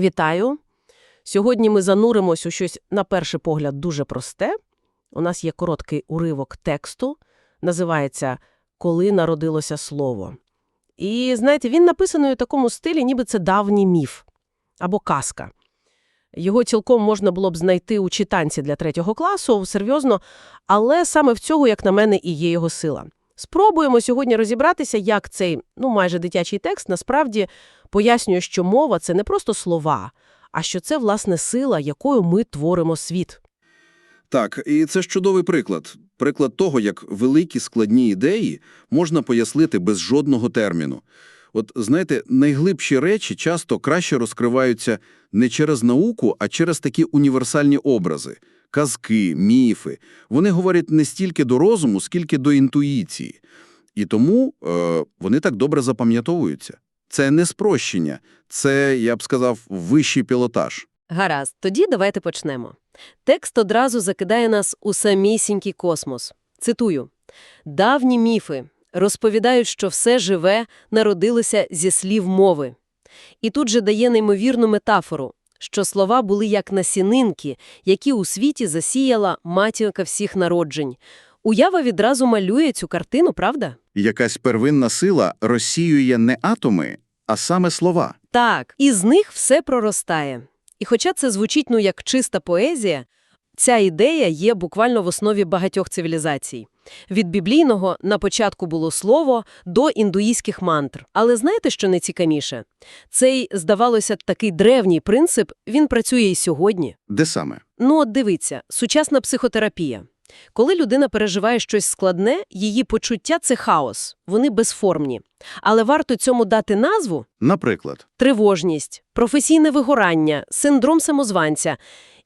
Вітаю! Сьогодні ми зануримось у щось, на перший погляд, дуже просте. У нас є короткий уривок тексту, називається «Коли народилося слово». І, знаєте, він написаний у такому стилі, ніби це давній міф або казка. Його цілком можна було б знайти у читанці для третього класу, серйозно, але саме в цього, як на мене, і є його сила. Спробуємо сьогодні розібратися, як цей, ну майже дитячий текст, насправді пояснює, що мова – це не просто слова, а що це, власне, сила, якою ми творимо світ. Так, і це ж чудовий приклад. Приклад того, як великі складні ідеї можна пояснити без жодного терміну. От, знаєте, найглибші речі часто краще розкриваються не через науку, а через такі універсальні образи – казки, міфи. Вони говорять не стільки до розуму, скільки до інтуїції. І тому е, вони так добре запам'ятовуються. Це не спрощення, це, я б сказав, вищий пілотаж. Гаразд, тоді давайте почнемо. Текст одразу закидає нас у самісінький космос. Цитую. «Давні міфи розповідають, що все живе народилося зі слів мови». І тут же дає неймовірну метафору, що слова були як насінинки, які у світі засіяла матінка всіх народжень. Уява відразу малює цю картину, правда? Якась первинна сила розсіює не атоми, а саме слова. Так, і з них все проростає. І хоча це звучить ну як чиста поезія, ця ідея є буквально в основі багатьох цивілізацій. Від біблійного на початку було слово до індуїзьких мантр. Але знаєте, що найцікавіше? Цей, здавалося, такий древній принцип, він працює і сьогодні. Де саме? Ну от дивіться, сучасна психотерапія. Коли людина переживає щось складне, її почуття – це хаос, вони безформні. Але варто цьому дати назву Наприклад. тривожність, професійне вигорання, синдром самозванця.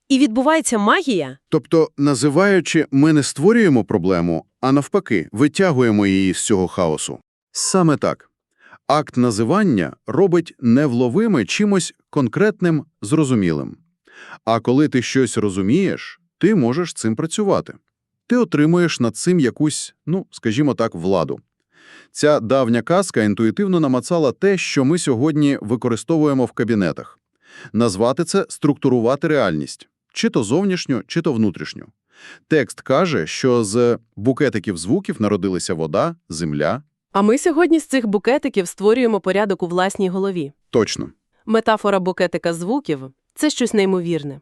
І відбувається магія. Тобто, називаючи, ми не створюємо проблему, а навпаки, витягуємо її з цього хаосу. Саме так. Акт називання робить невловиме чимось конкретним, зрозумілим. А коли ти щось розумієш, ти можеш цим працювати. Ти отримуєш над цим якусь, ну, скажімо так, владу. Ця давня казка інтуїтивно намацала те, що ми сьогодні використовуємо в кабінетах. Назвати це структурувати реальність, чи то зовнішню, чи то внутрішню. Текст каже, що з букетиків звуків народилися вода, земля. А ми сьогодні з цих букетиків створюємо порядок у власній голові. Точно. Метафора букетика звуків – це щось неймовірне.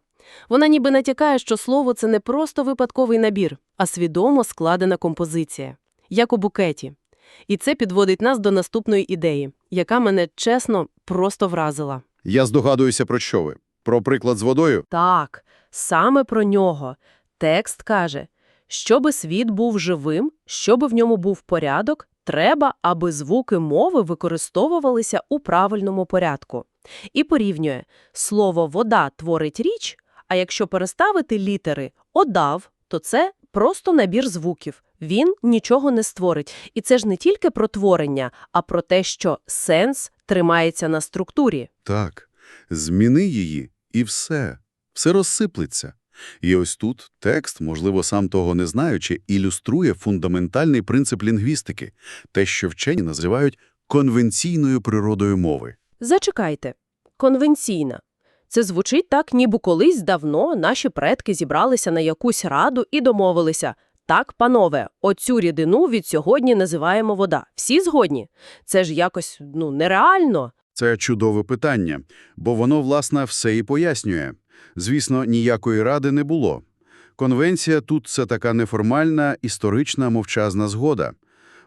Вона ніби натякає, що слово – це не просто випадковий набір, а свідомо складена композиція, як у букеті. І це підводить нас до наступної ідеї, яка мене, чесно, просто вразила. Я здогадуюся, про що ви. Про приклад з водою? Так, саме про нього. Текст каже, щоби світ був живим, щоби в ньому був порядок, треба, аби звуки мови використовувалися у правильному порядку. І порівнює, слово «вода» творить річ, а якщо переставити літери «одав», то це просто набір звуків. Він нічого не створить. І це ж не тільки про творення, а про те, що сенс тримається на структурі. Так. Зміни її, і все. Все розсиплеться. І ось тут текст, можливо, сам того не знаючи, ілюструє фундаментальний принцип лінгвістики, те, що вчені називають конвенційною природою мови. Зачекайте. Конвенційна. Це звучить так, ніби колись давно наші предки зібралися на якусь раду і домовилися. Так, панове, оцю рідину від сьогодні називаємо вода. Всі згодні? Це ж якось, ну, нереально. Це чудове питання, бо воно, власне, все і пояснює. Звісно, ніякої ради не було. Конвенція тут – це така неформальна, історична, мовчазна згода.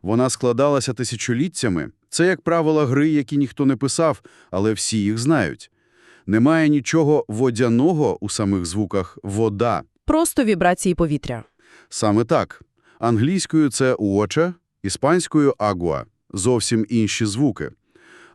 Вона складалася тисячоліттями. Це як правила гри, які ніхто не писав, але всі їх знають. Немає нічого водяного у самих звуках «вода». Просто вібрації повітря. Саме так. Англійською це «water», іспанською «agua» – зовсім інші звуки.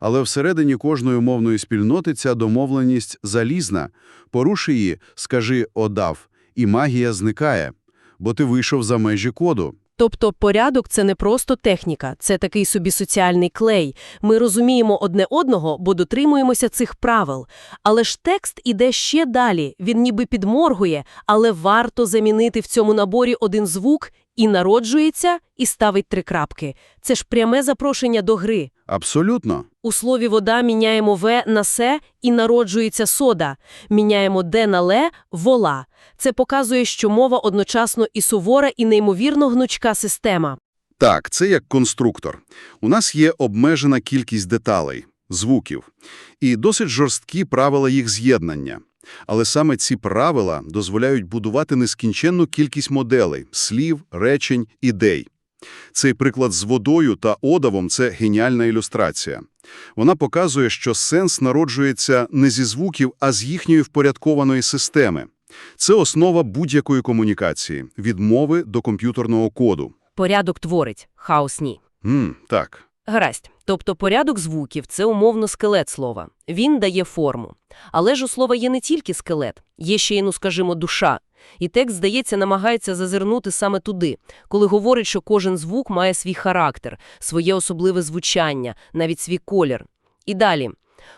Але всередині кожної мовної спільноти ця домовленість залізна. Поруши її, скажи «одав», і магія зникає, бо ти вийшов за межі коду. Тобто порядок – це не просто техніка, це такий собі соціальний клей. Ми розуміємо одне одного, бо дотримуємося цих правил. Але ж текст іде ще далі, він ніби підморгує, але варто замінити в цьому наборі один звук, І народжується, і ставить три крапки. Це ж пряме запрошення до гри. Абсолютно. У слові «вода» міняємо «в» на «се» і народжується сода. Міняємо «де» на «ле» – «вола». Це показує, що мова одночасно і сувора, і неймовірно гнучка система. Так, це як конструктор. У нас є обмежена кількість деталей, звуків, і досить жорсткі правила їх з'єднання. Але саме ці правила дозволяють будувати нескінченну кількість моделей, слів, речень, ідей. Цей приклад з водою та одавом – це геніальна ілюстрація. Вона показує, що сенс народжується не зі звуків, а з їхньої впорядкованої системи. Це основа будь-якої комунікації – від мови до комп'ютерного коду. Порядок творить, хаос ні. М, так. Гаразд. Тобто порядок звуків – це умовно скелет слова. Він дає форму. Але ж у слова є не тільки скелет, є ще й, ну скажімо, душа. І текст, здається, намагається зазирнути саме туди, коли говорить, що кожен звук має свій характер, своє особливе звучання, навіть свій колір. І далі.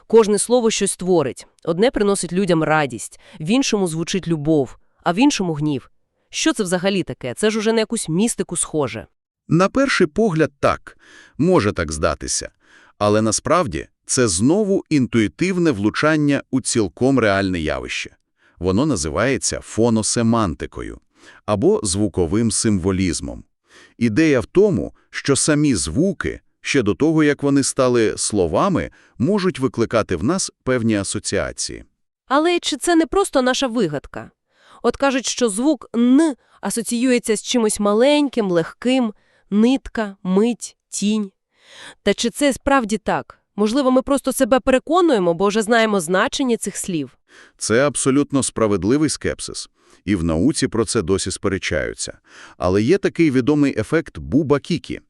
Кожне слово щось творить. Одне приносить людям радість, в іншому звучить любов, а в іншому – гнів. Що це взагалі таке? Це ж уже на якусь містику схоже. На перший погляд так, може так здатися. Але насправді це знову інтуїтивне влучання у цілком реальне явище. Воно називається фоносемантикою або звуковим символізмом. Ідея в тому, що самі звуки, ще до того, як вони стали словами, можуть викликати в нас певні асоціації. Але чи це не просто наша вигадка? От кажуть, що звук «н» асоціюється з чимось маленьким, легким, нитка, мить, тінь. Та чи це справді так? Можливо, ми просто себе переконуємо, бо вже знаємо значення цих слів. Це абсолютно справедливий скепсис. І в науці про це досі сперечаються. Але є такий відомий ефект буба-кікі.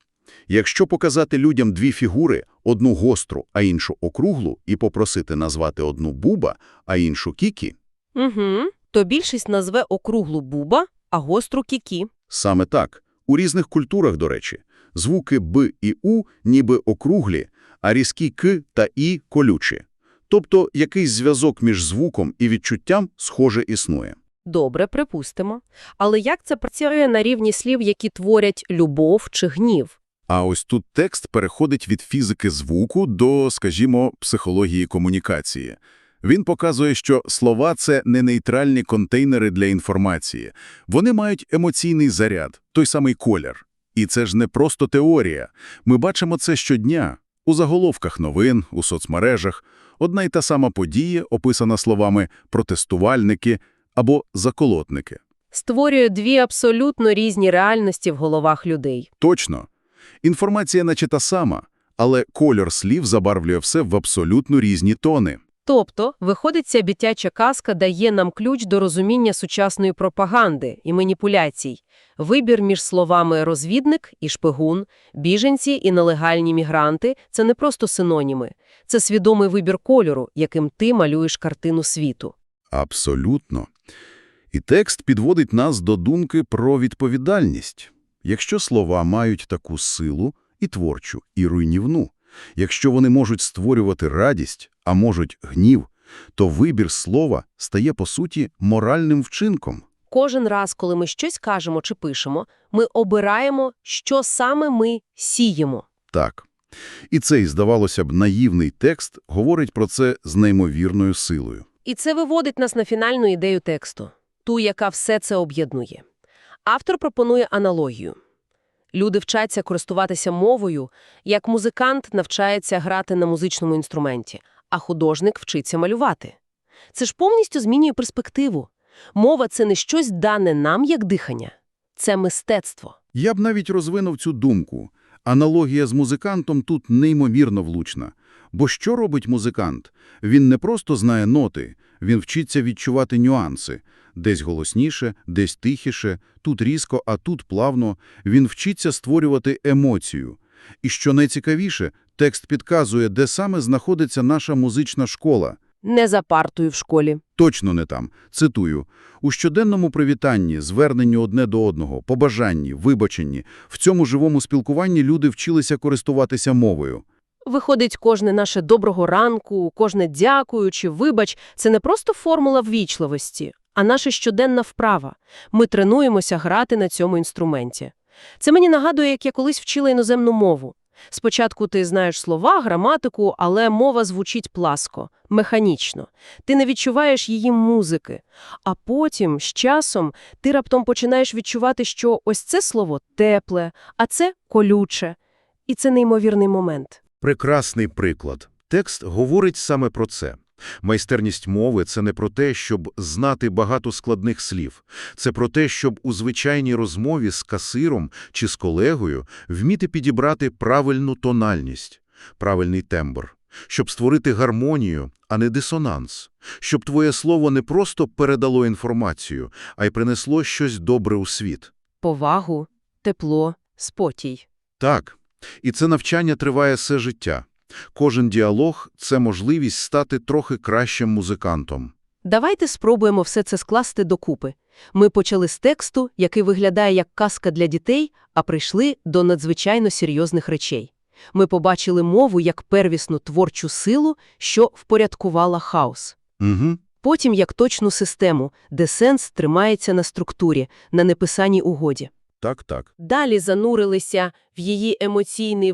Якщо показати людям дві фігури, одну гостру, а іншу округлу, і попросити назвати одну буба, а іншу кікі, Угу. То більшість назве округлу буба, а гостру кікі. саме так. У різних культурах, до речі, звуки «б» і «у» ніби округлі, а різкі «к» та «і» – колючі. Тобто якийсь зв'язок між звуком і відчуттям схоже існує. Добре, припустимо. Але як це працює на рівні слів, які творять любов чи гнів? А ось тут текст переходить від фізики звуку до, скажімо, психології комунікації. Він показує, що слова – це не нейтральні контейнери для інформації. Вони мають емоційний заряд, той самий колір. І це ж не просто теорія. Ми бачимо це щодня. У заголовках новин, у соцмережах. Одна й та сама подія, описана словами «протестувальники» або «заколотники». Створює дві абсолютно різні реальності в головах людей. Точно. Інформація наче та сама, але кольор слів забарвлює все в абсолютно різні тони. Тобто, виходить, ця дитяча казка дає нам ключ до розуміння сучасної пропаганди і маніпуляцій. Вибір між словами «розвідник» і «шпигун», «біженці» і «нелегальні мігранти» – це не просто синоніми. Це свідомий вибір кольору, яким ти малюєш картину світу. Абсолютно. І текст підводить нас до думки про відповідальність. Якщо слова мають таку силу і творчу, і руйнівну, якщо вони можуть створювати радість, а можуть гнів, то вибір слова стає, по суті, моральним вчинком. Кожен раз, коли ми щось кажемо чи пишемо, ми обираємо, що саме ми сіємо. Так. І цей, здавалося б, наївний текст говорить про це з неймовірною силою. І це виводить нас на фінальну ідею тексту, ту, яка все це об'єднує. Автор пропонує аналогію. Люди вчаться користуватися мовою, як музикант навчається грати на музичному інструменті, а художник вчиться малювати. Це ж повністю змінює перспективу. Мова – це не щось дане нам, як дихання. Це мистецтво. Я б навіть розвинув цю думку. Аналогія з музикантом тут неймовірно влучна. Бо що робить музикант? Він не просто знає ноти, він вчиться відчувати нюанси. Десь голосніше, десь тихіше, тут різко, а тут плавно. Він вчиться створювати емоцію. І що найцікавіше, текст підказує, де саме знаходиться наша музична школа. Не за партою в школі. Точно не там. Цитую. У щоденному привітанні, зверненні одне до одного, побажанні, вибаченні, в цьому живому спілкуванні люди вчилися користуватися мовою. Виходить, кожне наше «доброго ранку», кожне «дякую» чи «вибач» – це не просто формула ввічливості, а наша щоденна вправа. Ми тренуємося грати на цьому інструменті. Це мені нагадує, як я колись вчила іноземну мову. Спочатку ти знаєш слова, граматику, але мова звучить пласко, механічно. Ти не відчуваєш її музики. А потім, з часом, ти раптом починаєш відчувати, що ось це слово тепле, а це колюче. І це неймовірний момент. Прекрасний приклад. Текст говорить саме про це. Майстерність мови – це не про те, щоб знати багато складних слів. Це про те, щоб у звичайній розмові з касиром чи з колегою вміти підібрати правильну тональність, правильний тембр, щоб створити гармонію, а не дисонанс, щоб твоє слово не просто передало інформацію, а й принесло щось добре у світ. Повагу, тепло, спокій. Так, і це навчання триває все життя. Кожен діалог – це можливість стати трохи кращим музикантом. Давайте спробуємо все це скласти докупи. Ми почали з тексту, який виглядає як казка для дітей, а прийшли до надзвичайно серйозних речей. Ми побачили мову як первісну творчу силу, що впорядкувала хаос. Угу. Потім як точну систему, де сенс тримається на структурі, на неписаній угоді. Так, так. Далі занурилися в її емоційний